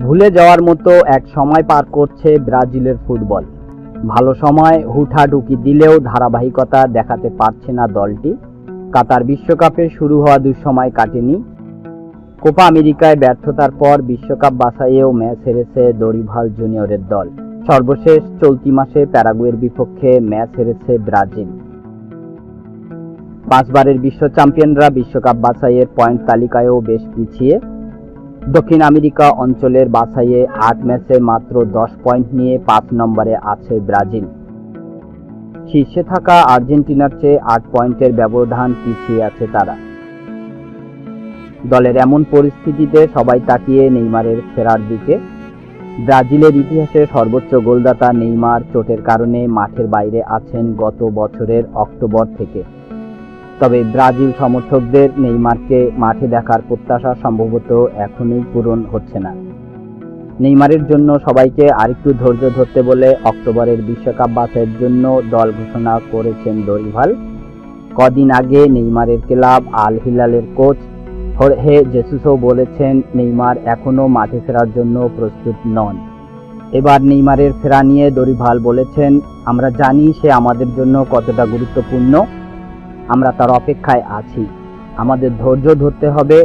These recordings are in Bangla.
ভুলে যাওয়ার মতো এক সময় পার করছে ব্রাজিলের ফুটবল। ভালো সময় হুঠাঢুকি দিলেও ধারাবাহিকতা দেখাতে পারছে না দলটি। কাতার বিশ্বকাপে শুরু হওয়া দুঃসময় কাটেনি। কোপা আমেরিকায় ব্যর্থতার পর বিশ্বকাপ বাছাইয়েও ম্যাচ হেরেছে দরিভাল জুনিয়রের দল। সর্বশেষ চলতি মাসে প্যারাগুয়ের বিপক্ষে ম্যাচ হেরেছে ব্রাজিল। পাঁচবারের বিশ্ব চ্যাম্পিয়নরা বিশ্বকাপ বাছাইয়ের পয়েন্ট তালিকায়ও বেশ পিছিয়ে। দক্ষিণ আমেরিকা অঞ্চলের বাছাইয়ে আট ম্যাচে মাত্র দশ পয়েন্ট নিয়ে পাঁচ নম্বরে আছে ব্রাজিল। শীর্ষে থাকা আর্জেন্টিনার চেয়ে আট পয়েন্টের ব্যবধান পিছিয়ে আছে তারা। দলের এমন পরিস্থিতিতে সবাই তাকিয়ে নেইমারের ফেরার দিকে। ব্রাজিলের ইতিহাসে সর্বোচ্চ গোলদাতা নেইমার চোটের কারণে মাঠের বাইরে আছেন গত বছরের অক্টোবর থেকে। তবে ব্রাজিল সমর্থকদের নেইমারকে মাঠে দেখার প্রত্যাশা সম্ভবত এখনই পূরণ হচ্ছে না। নেইমারের জন্য সবাইকে আরেকটু ধৈর্য ধরতে বলে অক্টোবরের বিশ্বকাপ বাছাইয়ের জন্য দল ঘোষণা করেছেন দরিভাল। কদিন আগে নেইমারের ক্লাব আল হিলালের কোচ হরহে জেসুসও বলেছেন, নেইমার এখনও মাঠে ফেরার জন্য প্রস্তুত নন। এবার নেইমারের ফেরা নিয়ে দরিভাল বলেছেন, আমরা জানি সে আমাদের জন্য কতটা গুরুত্বপূর্ণ। আমরা তার অপেক্ষায় আছি। আমাদের ধৈর্য ধরতে হবে,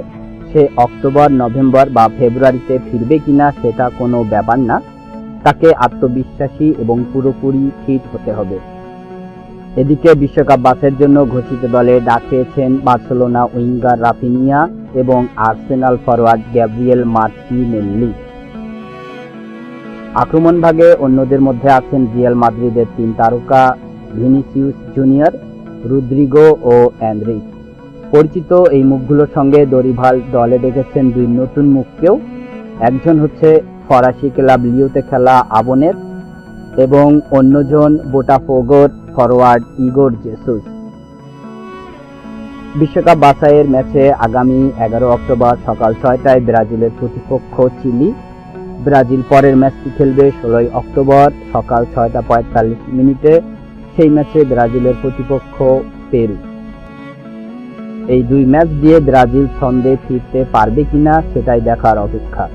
সে অক্টোবর, নভেম্বর বা ফেব্রুয়ারিতে ফিরবে কিনা সেটা কোনো ব্যাপার না। তাকে আত্মবিশ্বাসী এবং পুরোপুরি ফিট হতে হবে। এদিকে বিশ্বকাপ বাসের জন্য ঘোষিত দলে ডাক পেয়েছেন বার্সেলোনা উইঙ্গার রাফিনিয়া এবং আর্সেনাল ফরওয়ার্ড গ্যাব্রিয়েল মার্টিনেল্লি। আক্রমণ ভাগে অন্যদের মধ্যে আছেন রিয়াল মাদ্রিদের তিন তারকা ভিনিসিউস জুনিয়র রুদ্রিগো ও অ্যান্ড্রিক পরিচিত এই মুখগুলোর সঙ্গে দরিভাল দলে ডেকেছেন দুই নতুন মুখকেও। একজন হচ্ছে ফরাসি ক্লাব লিওতে খেলা আবনের এবং অন্যজন বোটাফোগোর ফরওয়ার্ড ইগোর জেসুস। বিশ্বকাপ বাছাইয়ের ম্যাচে আগামী এগারো অক্টোবর সকাল ছয়টায় ব্রাজিলের প্রতিপক্ষ চিলি। ব্রাজিল পরের ম্যাচটি খেলবে ষোলোই অক্টোবর সকাল ছয়টা পঁয়তাল্লিশ মিনিটে। সেই ম্যাচে ব্রাজিলের প্রতিপক্ষ পেরু। এই দুই ম্যাচ দিয়ে ব্রাজিল ছন্দে ফিরতে পারবে কিনা সেটাই দেখার অপেক্ষা।